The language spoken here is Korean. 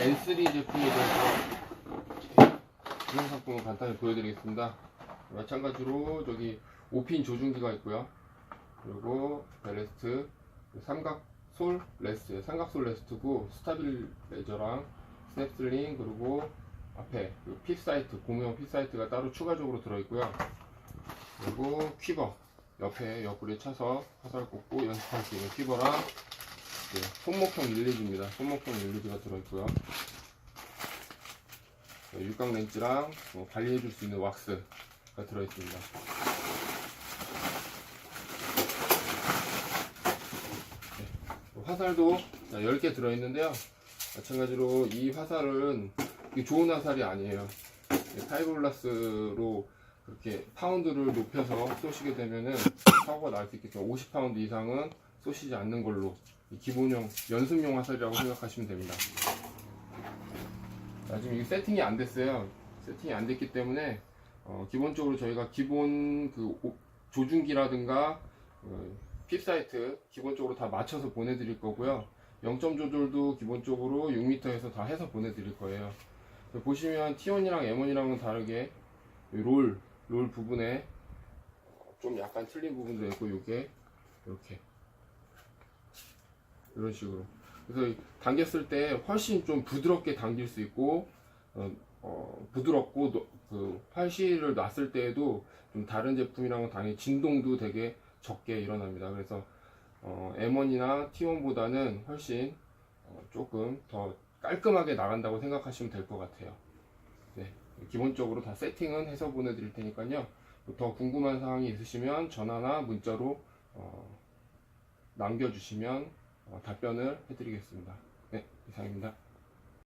N3 제품에 대해서 기본 상품을 간단히 보여드리겠습니다. 마찬가지로 저기 5핀 조준기가 있고요. 그리고 벨레스트 삼각 솔 레스트, 삼각 솔 레스트고 스타빌레이저랑 스냅슬링 그리고 앞에 그 핏사이트, 고무형 핏사이트가 따로 추가적으로 들어있고요. 그리고 퀴버 옆에 옆구리에 차서 화살 꽂고 연습할 수 있는 퀴버랑 네, 손목형 릴리즈입니다. 손목형 릴리즈가 들어있고요. 네, 육각 렌즈랑 뭐 관리해줄 수 있는 왁스가 들어있습니다. 네, 화살도 10개 들어있는데요. 마찬가지로 이 화살은 좋은 화살이 아니에요. 네, 파이브글라스로 그렇게 파운드를 높여서 쏘시게 되면은 사고가 날수 때문에 50파운드 이상은 쏘시지 않는 걸로 이 기본용 연습용 화살이라고 생각하시면 됩니다. 자, 지금 이 세팅이 안 됐어요. 세팅이 안 됐기 때문에 어, 기본적으로 저희가 기본 그 오- 조준기라든가 어, 핍 사이트 기본적으로 다 맞춰서 보내드릴 거고요. 0점 조절도 기본적으로 6m에서 다 해서 보내드릴 거예요. 보시면 T1이랑 M1이랑은 다르게 이 롤, 롤 부분에 좀 약간 틀린 부분도 있고 이게 이렇게 이런 식으로 그래서 이 당겼을 때 훨씬 좀 부드럽게 당길 수 있고 어, 어, 부드럽고 노- 그 활실을 놨을 때에도 좀 다른 제품이랑은 당연히 진동도 되게 적게 일어납니다. 그래서 어, M1이나 T1보다는 훨씬 어, 조금 더 깔끔하게 나간다고 생각하시면 될 것 같아요. 네, 기본적으로 다 세팅은 해서 보내드릴 테니까요. 더 궁금한 사항이 있으시면 전화나 문자로 어, 남겨주시면 어, 답변을 해드리겠습니다. 네, 이상입니다.